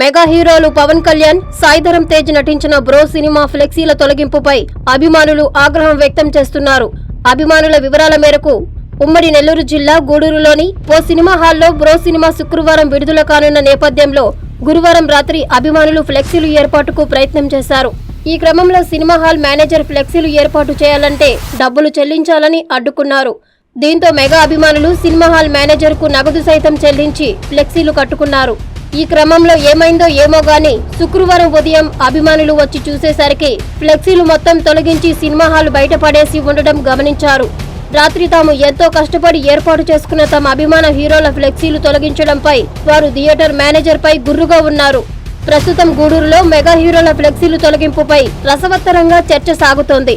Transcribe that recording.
Mega హీరోలు పవన్ కళ్యాణ్ సాయిధరం తేజ్ నటించిన bro cinema ఫ్లెక్సీల తొలగింపుపై అభిమానులు ఆగ్రహం వ్యక్తం చేస్తున్నారు. అభిమానుల వివరాల మేరకు ఉమ్మడి నెల్లూరు జిల్లా గూడూరులోని ఓ సినిమా హాల్లో బ్రో సినిమా శుక్రవారం విడుదల కానున్న నేపథ్యంలో గురువారం రాత్రి అభిమానులు ఫ్లెక్సీలు ఏర్పాటుకు ప్రయత్నం చేశారు. ఈ క్రమంలో సినిమా హాల్ మేనేజర్ ఫ్లెక్సీలు ఏర్పాటు చేయాలంటే డబ్బులు చెల్లించాలని అడ్డుకున్నారు. దీంతో మెగా అభిమానులు సినిమా హాల్ మేనేజర్కు నగదు సైతం చెల్లించి ఫ్లెక్సీలు కట్టుకున్నారు. ఈ క్రమంలో ఏమైందో ఏమో గాని శుక్రవారం ఉదయం అభిమానులు వచ్చి చూసేసరికి ఫ్లెక్సీలు మొత్తం తొలగించి సినిమా హాల్ బయటపడేసి ఉండడం గమనించారు. రాత్రి తాము ఎంతో కష్టపడి ఏర్పాటు చేసుకున్న తమ అభిమాన హీరోల ఫ్లెక్సీలు తొలగించడంపై వారు థియేటర్ మేనేజర్పై గుర్రుగా ఉన్నారు. ప్రస్తుతం గూడూరులో మెగా హీరోల ఫ్లెక్సీలు తొలగింపుపై రసవత్తరంగా చర్చ సాగుతోంది.